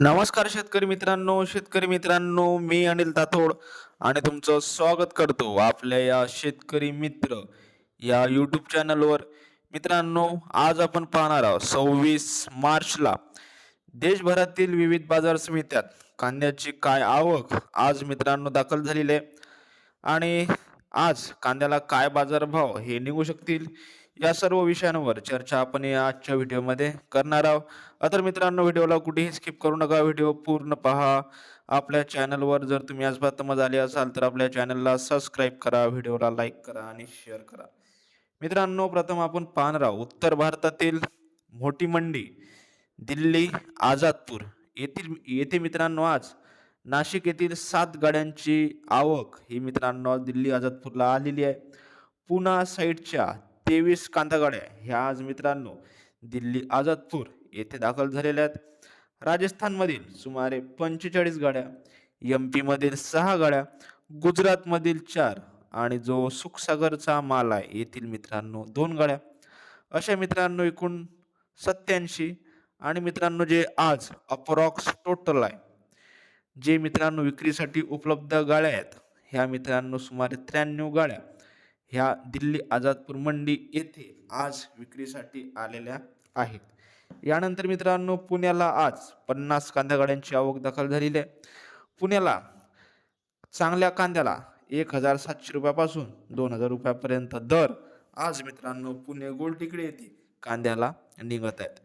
नमस्कार शेतकरी मित्रांनो शेतकरी मित्रांनो मी अनिल तातोड आणि तुमचं स्वागत करतो आपल्या या शेतकरी मित्र या यूट्यूब चॅनलवर मित्रांनो आज आपण पाहणार आहोत सव्वीस मार्चला देशभरातील विविध बाजार समित्यात कांद्याची काय आवक आज मित्रांनो दाखल झालेली आहे. आणि आज कांद्याला काय बाजारभाव हे निघू शकतील या सर्व विषयांवर चर्चा आपण या आजच्या व्हिडिओमध्ये करणार आहोत. तर मित्रांनो व्हिडिओला कुठेही स्किप करू नका. व्हिडिओ पूर्ण पहा. आपल्या चॅनलवर जर तुम्ही आज प्रथमच आले असाल तर आपल्या चॅनलला सबस्क्राईब करा व्हिडिओला लाईक करा आणि शेअर करा. मित्रांनो प्रथम आपण पाहणार आहोत. उत्तर भारतातील मोठी मंडी दिल्ली आझादपूर. येथील येथे मित्रांनो आज नाशिक येथील सात गाड्यांची आवक ही मित्रांनो दिल्ली आझादपूरला आलेली आहे. पुणा साईडच्या तेवीस कांदा गाड्या ह्या आज मित्रांनो दिल्ली आझादपूर येथे दाखल झालेल्या आहेत. राजस्थानमधील सुमारे पंचेचाळीस गाड्या एम पीमधील सहा गाड्या गुजरातमधील चार आणि जो सुखसागरचा माल आहे येथील मित्रांनो दोन गाड्या. अशा मित्रांनो एकूण सत्याऐंशी आणि मित्रांनो जे आज अप्रॉक्स टोटल आहे जे मित्रांनो विक्रीसाठी उपलब्ध गाड्या आहेत ह्या मित्रांनो सुमारे त्र्याण्णव गाड्या. ह्या दिल्ली आझादपूर मंडी येथे आज विक्रीसाठी आलेल्या आहेत. यानंतर मित्रांनो पुण्याला आज पन्नास कांदा गाड्यांची आवक दाखल झालेली आहे. पुण्याला चांगल्या कांद्याला एक हजार सातशे रुपयापासून दोन हजार रुपयापर्यंत दर आज मित्रांनो पुणे गोलटिकडे येथे कांद्याला निघत आहेत.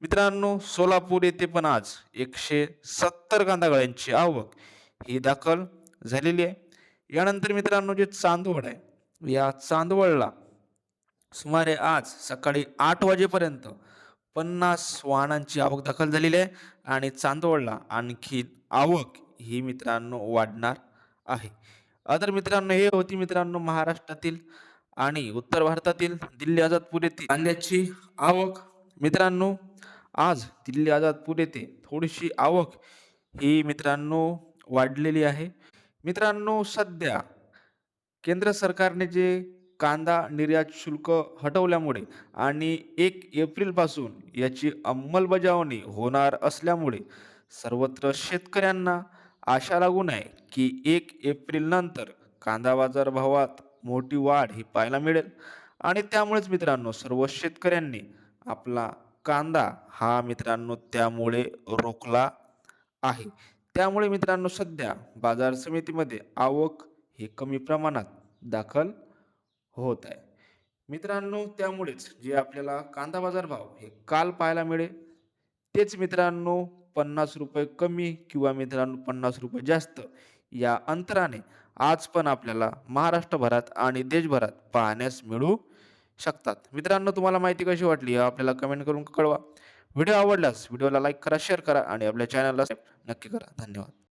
मित्रांनो सोलापूर येथे पण आज एकशे सत्तर कांदा गाड्यांची आवक ही दाखल झालेली आहे. यानंतर मित्रांनो जे चांदवड आहे या चांदवडला. सुमारे आज सकाळी आठ वाजेपर्यंत पन्नास वाहनांची आवक दाखल झालेली आहे आणि चांदवडला आणखी आवक ही मित्रांनो वाढणार आहे. अदर मित्रांनो हे होती मित्रांनो महाराष्ट्रातील आणि उत्तर भारतातील दिल्ली आझादपूर येथे कांद्याची आवक. मित्रांनो आज दिल्ली आझादपूर येथे थोडीशी आवक ही मित्रांनो वाढलेली आहे. मित्रांनो सध्या केंद्र सरकारने जे कांदा निर्यात शुल्क हटवल्यामुळे आणि एक एप्रिलपासून याची अंमलबजावणी होणार असल्यामुळे सर्वत्र शेतकऱ्यांना आशा लागू आहे की एक एप्रिलनंतर कांदा बाजार भावात मोठी वाढ ही पाहायला मिळेल. आणि त्यामुळेच मित्रांनो सर्व शेतकऱ्यांनी आपला कांदा हा मित्रांनो त्यामुळे रोखला आहे. त्यामुळे मित्रांनो सध्या बाजार समितीमध्ये आवक हे कमी प्रमाणात दाखल होत आहे. मित्रांनो त्यामुळेच जे आपल्याला कांदा बाजार भाव हे काल पाहायला मिळेल तेच मित्रांनो पन्नास रुपये कमी किंवा मित्रांनो पन्नास रुपये जास्त या अंतराने आज पण आपल्याला महाराष्ट्रभरात आणि देशभरात पाहण्यास मिळू शकतात. मित्रांनो तुम्हाला माहिती कशी वाटली आपल्याला कमेंट करून कळवा. व्हिडिओ आवडल्यास व्हिडिओला लाईक करा शेअर करा आणि आपल्या चॅनलला नक्की करा. धन्यवाद.